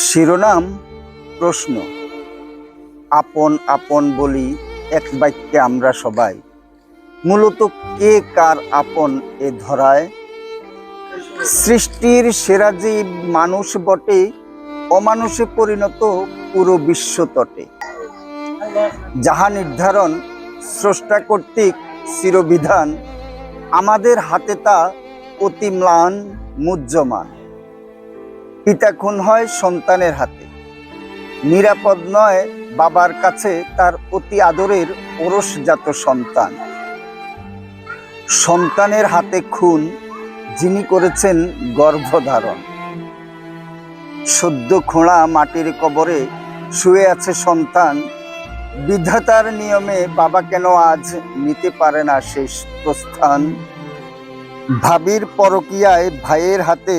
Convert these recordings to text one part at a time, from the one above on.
শিরোনাম, প্রশ্ন। আপন আপন বলি এক বাক্যে আমরা সবাই। মূলত কে কার আপন এ ধরায়? সৃষ্টির সেরা জীব মানুষ বটে, অমানুষে পরিণত পুরো বিশ্ব তটে। যাহা নির্ধারণ স্রষ্টা কর্তৃক চিরবিধান আমাদের হাতে তা অতি ম্লান, মুহ্যমান। পিতা খুন হয় সন্তানের হাতে। নিরাপদ নয় বাবার কাছে তার অতি আদরের ওরসজাত সন্তান। সন্তানের হাতে খুন, যিনি করেছেন গর্ভধারণ। সদ্য খোঁড়া মাটির কবরে শুয়ে আছে সন্তান। বিধাতার নিয়মে বাবা কেন আজ নিতে পারে না শেষ প্রস্থান? ভাবির পরকিয়ায় ভাইয়ের হাতে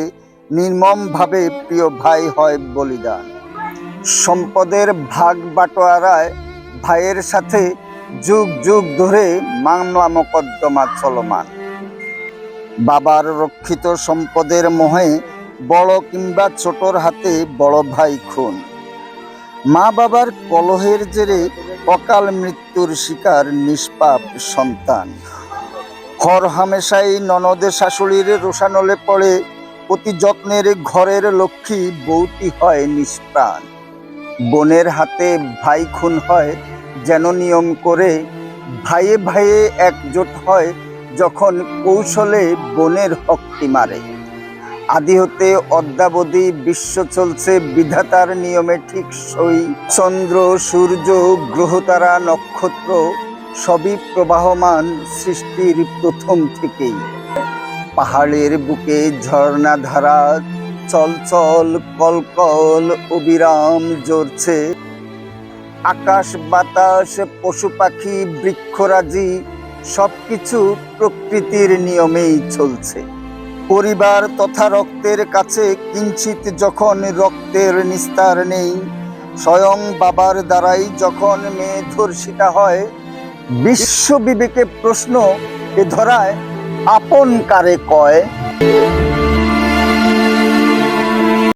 নির্মমভাবে প্রিয় ভাই হয় বলিদান। সম্পদের ভাগ বাটোয়ারায় ভাইয়ের সাথে যুগ যুগ ধরে মামলা মোকদ্দমা চলমান। বাবার রক্ষিত সম্পদের মোহে বড় কিংবা ছোটর হাতে বড় ভাই খুন। মা বাবার কলহের জেরে অকাল মৃত্যুর শিকার নিষ্পাপ সন্তান। হর হামেশাই ননদে শাশুড়ির রোষানলে পড়ে অতি যত্নের ঘরের লক্ষ্মী বউটি হয় নিষ্প্রাণ। বোনের হাতে ভাই খুন হয়, যেন নিয়ম করে ভাইয়ে ভাইয়ে একজোট হয়, যখন কৌশলে বোনের হকটি মারে। আদি হতে অদ্যাবধি বিশ্ব চলছে বিধাতার নিয়মে ঠিক সই। চন্দ্র, সূর্য, গ্রহতারা, নক্ষত্র সবই প্রবাহমান সৃষ্টির প্রথম থেকেই। পাহাড়ের বুকে ঝর্ণা ধারা চলচল কলকল অবিরাম জ্বরছে। আকাশ বাতাস, পশু পাখি, বৃক্ষরাজি, সবকিছু প্রকৃতির নিয়মেই চলছে। পরিবার তথা রক্তের কাছে কিঞ্চিত যখন রক্তের নিস্তার নেই, স্বয়ং বাবার দ্বারাই যখন মেয়ে ধর্ষিতা হয় বিশ্ব বিবেকে প্রশ্ন এ ধরায় আপন কারে কয়?